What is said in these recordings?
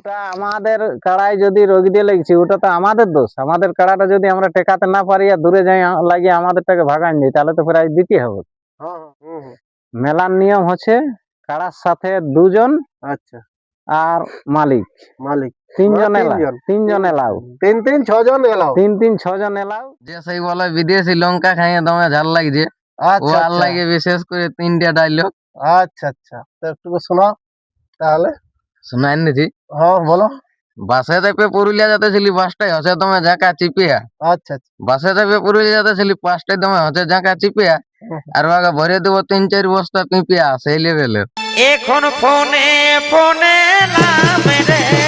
ওটা আমাদের কাড়ায় যদি রোগ দিয়ে লেগেছে ওটা তো আমাদের দোষ। আমাদের কাড়াটা যদি আমরা টেকাতে না পারি আর দূরে যাই লাগিয়ে আমাদেরটাকে ভাগান দিই তাহলে তো প্রাইজ দিতে হবে। হ্যাঁ হ্যাঁ। মেলার নিয়ম হচ্ছে কাড়ার সাথে দুজন আচ্ছা। আর মালিক। মালিক। তিনজন মানে এলাও তিনজন। এলাও। তিন তিন ছজন এলাও। তিন তিন ছজন এলাও। যে সেই বলে বিদেশি লঙ্কা খাইয়ে দমে ঝাল লাগছে। আচ্ছা আর আচ্ছা। লাগে বিশেষ করে তিনটা ডায়লগ আচ্ছা আচ্ছা। তো একটু শোনাও তাহলে। শোনাই নিছি হ্যাঁ বলো। বাসে চেপে পুরুলিয়া যেতে ছিলি পাঁচটায় হসে তুমি ঝাঁকা চিপিয়া। আচ্ছা আচ্ছা। বাসে চেপে পুরুলিয়া যেতে ছিলি পাঁচটায় তুমি হসে ঝাঁকা চিপিয়া। আর ওকে ভরে দেবো তিন চার বস্তা পিপিয়া সেই লেভেলের এখন ফোনে ফোনে নাম রে।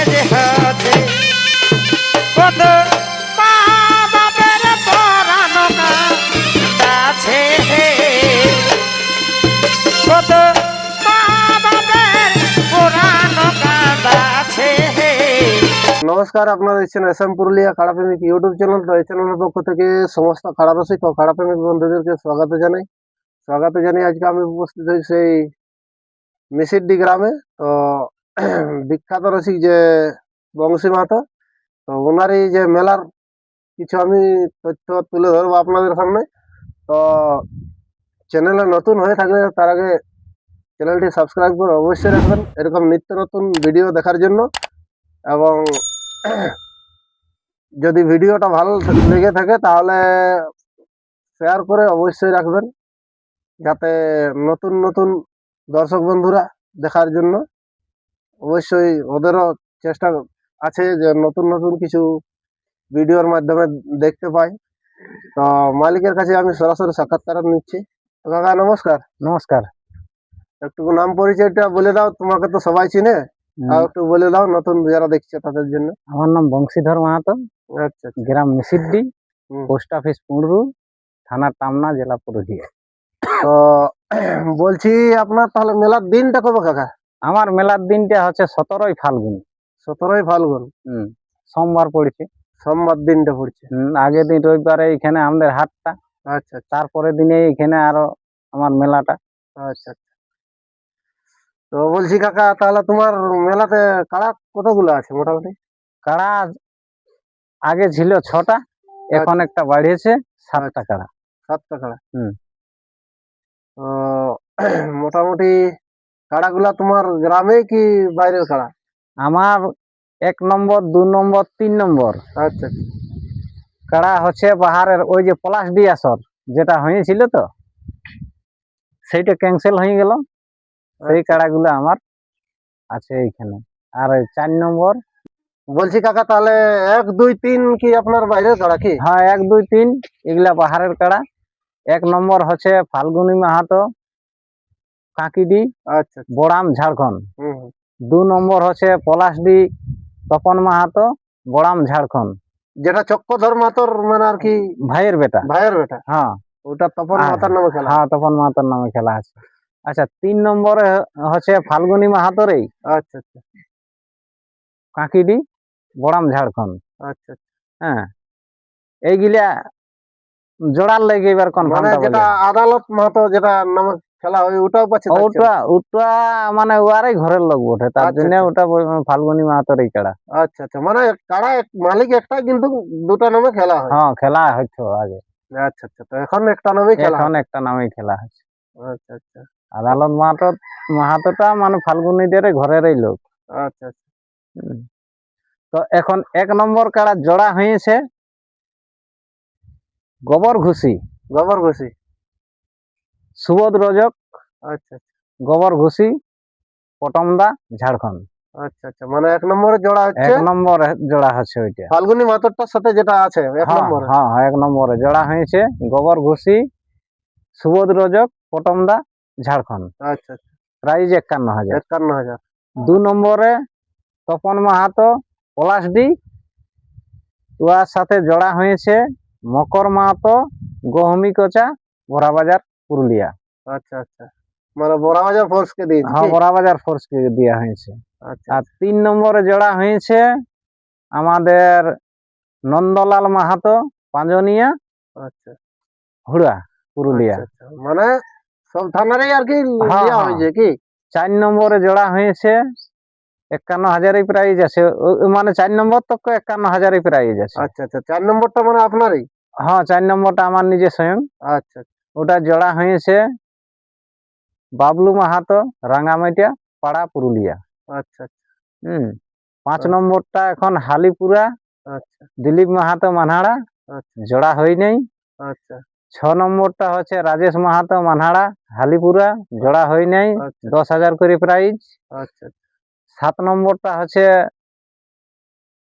নমস্কার, আপনারা দেখছেন এস এম পুরুলিয়া খাড়াপ্রেমিক ইউটিউব চ্যানেল। তো এই চ্যানেলের পক্ষ থেকে সমস্ত খাড়া রসিক ও খাড়াপ্রেমিক বন্ধুদেরকে স্বাগত জানাই। স্বাগত জানিয়ে আজকে আমি উপস্থিত হই সেই মিসিড্ডি গ্রামে। তো বিখ্যাত রসিক যে বংশী মাতো তো ওনারই যে মেলার কিছু আমি তথ্য তুলে ধরবো আপনাদের সামনে। তো চ্যানেলে নতুন হয়ে থাকলে তার আগে চ্যানেলটি সাবস্ক্রাইব করে অবশ্যই রাখবেন। এরকম নিত্য নতুন ভিডিও দেখার জন্য এবং যদি ভিডিওটা ভালো লেগে থাকে তাহলে শেয়ার করে অবশ্যই রাখবেন যাতে নতুন নতুন দর্শক বন্ধুরা দেখার জন্য অবশ্যই ওদেরও চেষ্টা আছে যে নতুন নতুন কিছু ভিডিওর মাধ্যমে দেখতে পাই। তো মালিকের কাছে আমি সরাসরি সাক্ষাৎকার নিচ্ছি। কাকা নমস্কার। নমস্কার। একটু নাম পরিচয়টা বলে দাও তোমাকে তো সবাই চিনে। আর একটু বলে দাও নতুন যারা দেখছে তাদের জন্য। আমার নাম বংশীধর মাহাতো। আচ্ছা আচ্ছা। গ্রাম মিসিদ্দি পোস্ট অফিস পুঁড়রু থানা টামনা জেলা পুরুলিয়া। তো বলছি আপনার তাহলে মেলার দিনটা কবে কাকা? আমার মেলার দিনটা হচ্ছে সতেরোই ফাল্গুন। সতেরোই ফাল্গুন। হুম সোমবার পড়ছে। সোমবার দিনটা পড়ছে। হুম, আগের দিন রবিবারে এখানে আমাদের হাটটা। আচ্ছা আচ্ছা। তারপরে দিনে এখানে আরও আমার মেলাটা। আচ্ছা আচ্ছা। তো বলছি কাকা তাহলে তোমার মেলাতে কাড়া কতগুলো আছে মোটামুটি? কাড়া আগে ছিল ছটা এখন একটা বাড়িয়েছে সাতটা কাড়া। সাতটা কাড়া? হুম। তো মোটামুটি কাড়াগুলা তোমার গ্রামে কি বাইরের কাড়া? আমার এক নম্বর দু নম্বর তিন নম্বর। আচ্ছা। কাড়া হচ্ছে বাহারের ওই যে পলাশ ডিয়াসর যেটা হয়েছিল তো সেইটা ক্যান্সেল হয়ে গেল। সেই কাড়াগুলো আমার আছে এইখানে। আর চার নম্বর। বলছি কাকা তাহলে এক দুই তিন কি আপনার বাইরের কাড়া কি? হ্যাঁ এক দুই তিন এগুলা পাহাড়ের কাড়া। এক নম্বর হচ্ছে ফাল্গুনি মাহাতো কাঁকিডি আচ্ছা আচ্ছা। বড়াম ঝাড়খণ্ড। দু নম্বর হচ্ছে পলাশডি তপন মাহাতো বড়াম ঝাড়খণ্ড। যেটা চক্রধর মাতর মানে আর কি? ভাইয়ের বেটা। ভাইয়ের বেটা? হ্যাঁ। ওটা তপন মাতার নামে খেলা। হ্যাঁ তপন মাহাতোর নামে খেলা আছে। আচ্ছা তিন নম্বরে হচ্ছে ফাল্গুনি মাহাতোর আচ্ছা আচ্ছা। কাঁকিডি বড়াম ঝাড়খণ্ড। আচ্ছা আচ্ছা। হ্যাঁ। এইগুলা জোড়ার লেগে এবার মানে কনফার্মটা যেটা আদালত মাহাতো যেটা নামে খেলা হয় ওটাও পাচ্ছে ওটা ওটা মানে ওয়ারই ঘরের লোক বটে তার আচ্ছা, জন্য আচ্ছা। ওটা বল- ফাল্গুনি মাহাতোর কাড়া। আচ্ছা আচ্ছা। মানে কাড়া এক- মালিক একটা কিন্তু দুটা নামে খেলা হয়। হ্যাঁ খেলা হচ্ছে আগে। আচ্ছা আচ্ছা। তো এখন একটা নামেই খেলা এখন একটা নামেই খেলা হচ্ছে। আচ্ছা আচ্ছা। আদালত মাহাতো মাহাতোটা মানে ফাল্গুনিদের ঘরেরই লোক। আচ্ছা আচ্ছা। তো এখন এক নম্বর কাড়া জোড়া হয়েছে গোবর ঘুষি গোবর ঘুষি সুবোধ রজক আচ্ছা আচ্ছা। গোবর ঘুষি পটমদা ঝাড়খণ্ড আচ্ছা আচ্ছা। মানে এক নম্বরে জোড়া হচ্ছে এক নম্বর জোড়া হচ্ছে ওইটা ফাল্গুনি মাতরটার সাথে যেটা আছে এক নম্বরে হ্যাঁ হ্যাঁ, এক নম্বরে জোড়া হয়েছে গোবর ঘুষি সুবোধ রজক পটমদা ঝাড়খণ্ড। আচ্ছা আচ্ছা। প্রাইজ একান্ন হাজার। একান্ন হাজার। দু নম্বরে তপন মাহাতো পলাশডি। উহার সাথে জোড়া হয়েছে মকর মাহাতো গহমি কোচা বড়াবাজার পুরুলিয়া। আচ্ছা আচ্ছা। মানে বড়াবাজার ফোর্সকে দিন হ্যাঁ বড়াবাজার ফোর্স দেওয়া হয়েছে। আচ্ছা আর তিন নম্বরে জোড়া হয়েছে আমাদের নন্দলাল মাহাতো পাঁজনিয়া আচ্ছা। হুড়া পুরুলিয়া। আচ্ছা, আচ্ছা। মানে সব থানারই আর কি হ্যাঁ, দেওয়া হ্যাঁ। হয়েছে কি? চার নম্বরে জোড়া হয়েছে একান্ন হাজারই প্রাইজ আছে। মানে চার নম্বর তক একান্ন হাজারই প্রাইজ আছে। আচ্ছা আচ্ছা চার নম্বরটা মানে আপনারই? হ্যাঁ চার নম্বরটা আমার নিজে স্বয়ং। আচ্ছা ওটা জোড়া হয়েছে বাবলু মাহাতো রাঙ্গামাটিয়া পাড়া পুরুলিয়া। আচ্ছা হুম পাঁচ আচ্ছা। নম্বরটা এখন হালিপুরা আচ্ছা। দিলীপ মাহাতো মানহাড়া আচ্ছা। জোড়া হয় নাই আচ্ছা। ছ নম্বরটা হচ্ছে রাজেশ মাহাতো মানহাড়া হালিপুরা জোড়া হয় নাই আচ্ছা। দশ হাজার করে প্রাইজ আচ্ছা। সাত নম্বরটা হচ্ছে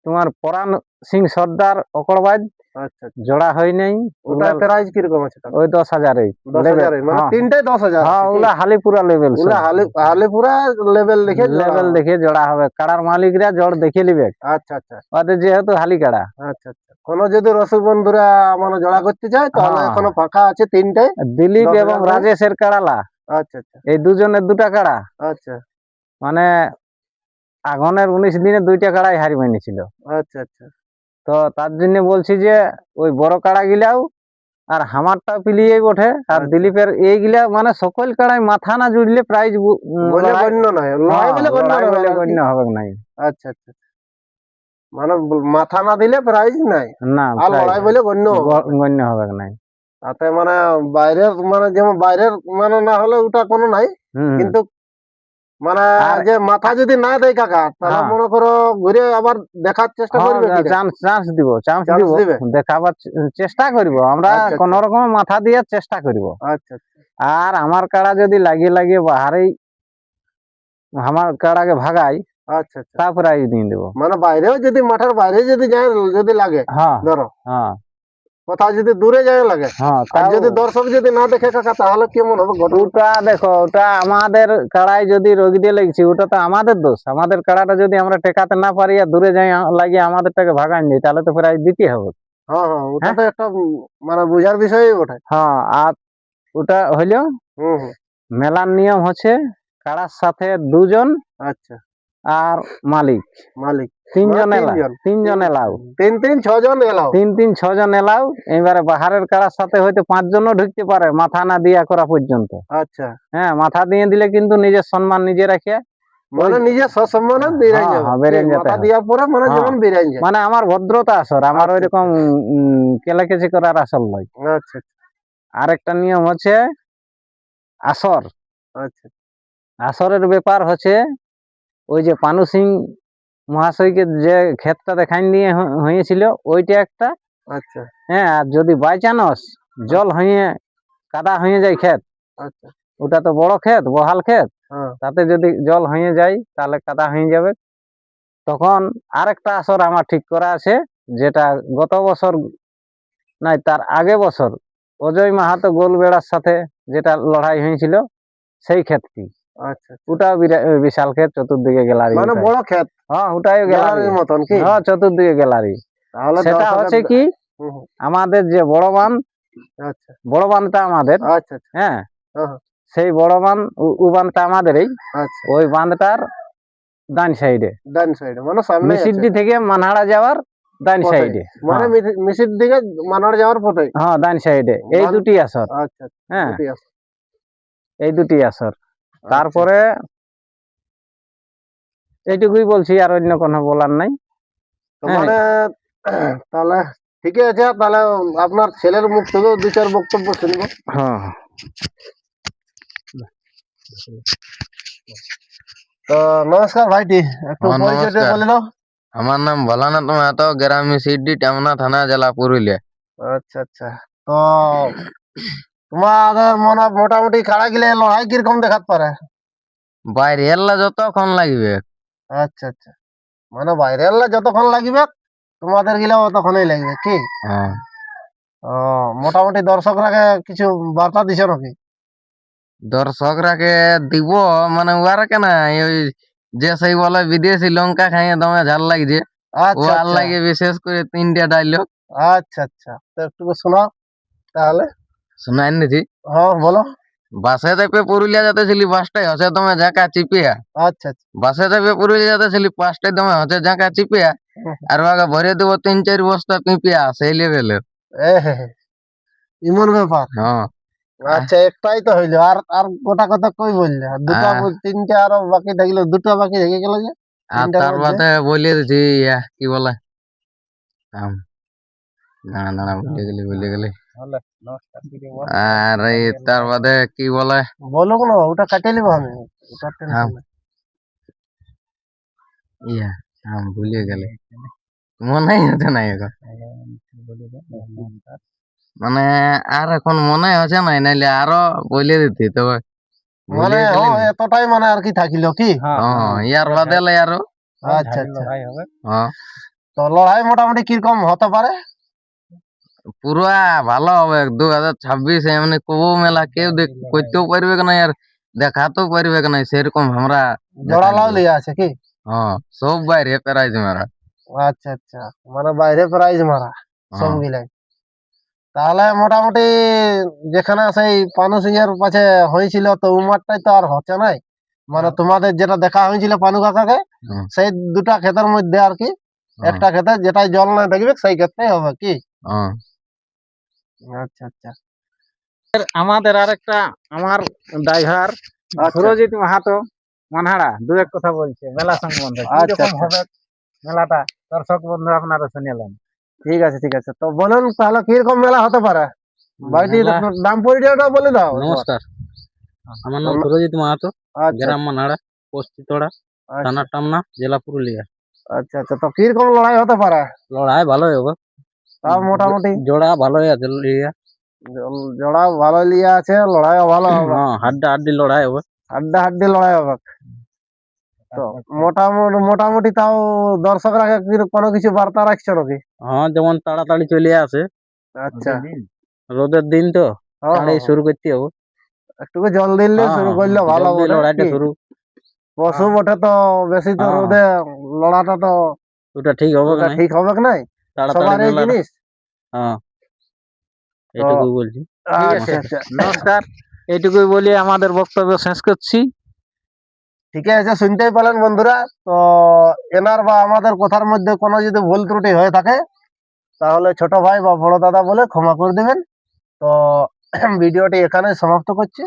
তোমার পরাণ সিং সর্দার অকড়বাজ আচ্ছা। জোড়া হয় নাই ওটা প্রাইস কীরকম আছে ওই দশ হাজারে মানে হ্যাঁ। তিনটাই দশ হাজার হ্যাঁ ওগুলা হালিপুরা লেভেল হালেপুরা লেভেল দেখে লেভেল দেখে জোড়া হবে। কাড়ার মালিকরা জড় দেখে নিবে। আচ্ছা আচ্ছা। ওদের যেহেতু হালি কাড়া আচ্ছা আচ্ছা। কোন যদি রসিক বন্ধুরা মানে জোড়া করতে চায় তাহলে হ্যাঁ। এখনও ফাঁকা আছে তিনটে। দিলীপ এবং রাজেশের কাড়ালা। আচ্ছা আচ্ছা। এই দুজনের দুটা কাড়া। আচ্ছা। মানে আগনের উনিশ দিনে দুইটা কাড়াই হারি মানিছিল আচ্ছা আচ্ছা। তো তার জন্য বলছি যে ওই বড় কাড়া গিলাও আর হামারটা পিলিয়ে ওঠে। আর দিলীপের এই গিলা মানে সকল কাড়াই মাথা না জুড়লে প্রাইজ বলে গণ্য হবে নাই। আচ্ছা আচ্ছা। মানে মাথা না দিলে প্রাইজ নাই। না আর লড়াই বলে গণ্য গণ্য হবে নাই তাতে মানে বাইরের মানে যেমন বাইরের মানে না হলে ওটা কোনো নাই। কিন্তু মানে যে মাথা যদি না দেয় কাকা তাহলে হ্যাঁ। মনে করো ঘুরে আবার দেখার চেষ্টা করবে চান্স চান্স দিব চান্স দিব। দেখাবার চেষ্টা করব। আমরা আচ্ছা, আচ্ছা। কোন রকম মাথা দিয়ে চেষ্টা করব। আচ্ছা আচ্ছা। আর আমার কাড়া যদি লাগিয়ে লাগিয়ে বাহারেই আমার কাড়াকে ভাগাই আচ্ছা তা প্রাইজ দিয়ে দেবো মানে বাইরেও যদি মাঠের বাইরে যদি যায় যদি লাগে হ্যাঁ ধরো। হ্যাঁ। কোথাও যদি দূরে যায় লাগে। হ্যাঁ যদি দর্শক যদি না দেখে কাকা তাহলে কেমন হবে ওটা দেখো ওটা আমাদের কাড়াই যদি রোগী দিয়ে লেগেছি ওটা তো আমাদের দোষ। আমাদের কাড়াটা যদি আমরা টেকাতে না পারি আর দূরে যাই লাগিয়ে আমাদেরটাকে ভাগান দিই তাহলে তো প্রাইজ দিতে হবে। হ্যাঁ হ্যাঁ ওটা তো একটা মানে বোঝার বিষয়ই ওঠে হ্যাঁ আর ওটা হইল মেলার নিয়ম হচ্ছে কাড়ার সাথে দুজন আচ্ছা। আর মালিক। মালিক। তিনজন এলাও তিনজন। এলাও। তিন তিন ছজন এলাও। তিন তিন ছজন এলাও। এবারে বাহারের কারার সাথে হয়তো পাঁচজনও ঢুকতে পারে মাথা না দিয়া করা পর্যন্ত। আচ্ছা। হ্যাঁ মাথা দিয়ে দিলে কিন্তু নিজের সম্মান নিজে রাখে। মানে নিজে সসম্মানে বেরিয়ে হ্যাঁ, হ্যাঁ, মাথা। পরে মানে হ্যাঁ। যেমন বেরিয়ে যায় মানে আমার ভদ্রতা আসর আমার আচ্ছা, ওইরকম কেলাকেচি করার আসল নয় আচ্ছা। আরেকটা নিয়ম হচ্ছে আসর। আচ্ছা। আসরের ব্যাপার হচ্ছে ওই যে পানু সিং মহাশয়কে যে ক্ষেতটা দেখাই নিয়ে হয়েছিল ওইটা একটা। আচ্ছা। হ্যাঁ আর যদি বাই চান্স জল হয়ে কাদা হয়ে যায় ক্ষেত আচ্ছা। ওটা তো বড় ক্ষেত বহাল ক্ষেত। হ্যাঁ। তাতে যদি জল হয়ে যায় তাহলে কাদা হয়ে যাবে। তখন আরেকটা আসর আমার ঠিক করা আছে যেটা গত বছর নাই তার আগে বছর অজয় মাহাতো গোলবেড়ার সাথে যেটা লড়াই হয়েছিল সেই ক্ষেতটি। আচ্ছা ওটাও বিশাল ক্ষেত চতুর্দিকে গ্যালারি মানে বড় ক্ষেত? হ্যাঁ ওটাই গ্যালারির মতন কি? হ্যাঁ চতুর্দিকে গ্যালারি। তাহলে সেটা হচ্ছে কি আমাদের যে বড় বান আচ্ছা। বড় বানটা আমাদের আচ্ছা আচ্ছা। হ্যাঁ। হ্যাঁ। সেই বড় বান উ বানটা আমাদেরই। আচ্ছা। ওই বাঁধটার ডান সাইডে। ডান সাইডে মানে সামনে মিসিডি থেকে মানহাড়া যাওয়ার ডান সাইডে। মানে মিসি- মিসির দিকে মানার যাওয়ার পথে। হ্যাঁ ডান সাইডে। এই দুটি আসর। আচ্ছা আচ্ছা, হ্যাঁ। এই দুটি আসর। তারপরে এইটুকুই বলছি আর অন্য কোনো বলার নাই। মানে তাহলে ঠিকই আছে তাহলে আপনার ছেলের মুখ থেকেও দু চার বক্তব্য শুনব। হ্যাঁ। তো নমস্কার ভাইটি একটু হ্যাঁ, পরিচয়টা বলে দাও। আমার নাম ভোলানাথ মাহাতো গ্রামী সিডি টামনা থানা জেলা পুরুলিয়া। আচ্ছা আচ্ছা। তো তোমাদের মনে মোটামুটি কাড়া গিলে লড়াই কীরকম দেখাত পারে? বাইরে এল্লা যতক্ষণ লাগবে। আচ্ছা আচ্ছা। মানে বাইরে এলে যতক্ষণ লাগবে তোমাদের গিলে অতক্ষণই লাগবে কি? হ্যাঁ। ও মোটামুটি দর্শকরাকে কিছু বার্তা দিছ নাকি? দর্শকরাকে দিব মানে উয়ারা কেন ওই যে সেই বলে বিদেশি লঙ্কা খাইয়ে দমে ঝাল লাগছে। আচ্ছা আচ্ছা। লাগে বিশেষ করে তিনটা ডাইলগ। আচ্ছা আচ্ছা। তো একটু শোনাও তাহলে। শুনাই নিছি হ্যাঁ বলো। বাসে চেপে পুরুলিয়া যেতেছিলি পাঁচটায় হচ্ছে তুমি চিপিয়া। আচ্ছা আচ্ছা। বাসে চেপে পুরুলিয়া যেতেছিলি পাঁচটায় তুমি হচ্ছে জাঁকা চিপিয়া আর ওকে ভরে দেবো তিন চার বস্তা পিপিয়া সেই লেভেলের ব্যাপার। হ্যাঁ। আচ্ছা একটাই তো হইল আর আর গোটা কথা কই বললে? আর দুটো হ্যাঁ। তিনটা আরও বাকি থাকল দুটো বাকি থেকে গেল যে? আর তার বাদে বলে দিচ্ছি ইয়া, কি বলে? দাঁড়া দাঁড়া ভুলে গেলি ভুলে গেলি। আর তার বাদে কি বলে? বলো ওটা কাটিয়ে নিবো আমি ওটা হ্যাঁ। ইয়া আম, ভুলে গেলি। মনে হচ্ছে না এখন। মানে আর এখন মনে হচ্ছে না নাইলে আরও বলে দিতি তবে মানে। এতটাই মানে আর কি থাকিল কি? ইয়ার বাদে আরও আচ্ছা আচ্ছা। হ্যাঁ তো লড়াই মোটামুটি কীরকম হতে পারে পুরা ভালো হবে দু হাজার ছাব্বিশ এমনি কবু মেলা কেউ দেখ করতেও পারবে না আর দেখাতেও পারবে না সেরকম আমরা জোড়া লাউ আছে কি? হ্যাঁ সব বাইরে প্রাইজ মেরা। আচ্ছা আচ্ছা মানে বাইরে প্রাইজ মারা সব হ্যাঁ। মিলাই তাহলে মোটামুটি যেখানে সেই পানু সিং এর পাশে হয়েছিল তো উমারটাই তো আর হচ্ছে নাই। মানে তোমাদের যেটা দেখা হয়েছিল পানু কাকাকে সেই দুটা ক্ষেতের মধ্যে আর কি হ্যাঁ, একটা ক্ষেতে যেটাই জল না দেখবে সেই ক্ষেত্রেই হবে কি? হ্যাঁ। আচ্ছা আচ্ছা। আমাদের আরেকটা আমার ড্রাইভার আচ্ছা। সুরজিৎ মাহাতো মানহাড়া দু এক কথা বলছে মেলা সম্বন্ধে আচ্ছা, কীরকম আচ্ছা। হবে মেলাটা? দর্শক বন্ধু আপনারা শুনিলেন ঠিক আছে ঠিক আছে। তো বলুন তাহলে কীরকম মেলা হতে পারে? বাড়িটি দাম পরিচয়টা বলে দাও। নমস্কার। আমার নাম সুরজিৎ মাহাতো গ্রাম পোস্তিতড়া আচ্ছা, থানা টামনা জেলা পুরুলিয়া। আচ্ছা আচ্ছা। তো কীরকম লড়াই হতে পারে? লড়াই ভালোই হবে। তাও মোটামুটি। জোড়া ভালোই আছে লিয়া জোড়া ভালো লিয়ে আছে লড়াইও ভালো হবে। হ্যাঁ হাড্ডা হাড্ডি লড়াই হবে। হাড্ডা হাড্ডি লড়াই হবে। তো মোটামুটি মোটামুটি তাও দর্শকরা কোনো কিছু বার্তা রাখছো নাকি? হ্যাঁ যেমন তাড়াতাড়ি চলে আসে। আচ্ছা। রোদের দিন। তো হ্যাঁ, তাড়াতাড়ি হ্যাঁ, শুরু করতে হবে। একটু জল দিলে হ্যাঁ, শুরু হ্যাঁ, করলে হ্যাঁ, ভালো বটে, লড়াইটা শুরু। পশু বটে তো বেশি তো হ্যাঁ। রোদে লড়াটা তো ওটা ঠিক হবে ঠিক হবে কি নাই? তাড়াতাড়ি জিনিস? হ্যাঁ। বলছি। আচ্ছা আচ্ছা। নমস্কার। এইটুকুই বলি আমাদের বক্তব্য শেষ করছি। ঠিক আছে শুনতেই পেলেন বন্ধুরা। তো এনার বা আমাদের কথার মধ্যে কোনো যদি ভুল ত্রুটি হয়ে থাকে তাহলে ছোট ভাই বা বড় দাদা বলে ক্ষমা করে দেবেন। তো ভিডিওটি এখানে সমাপ্ত করছি।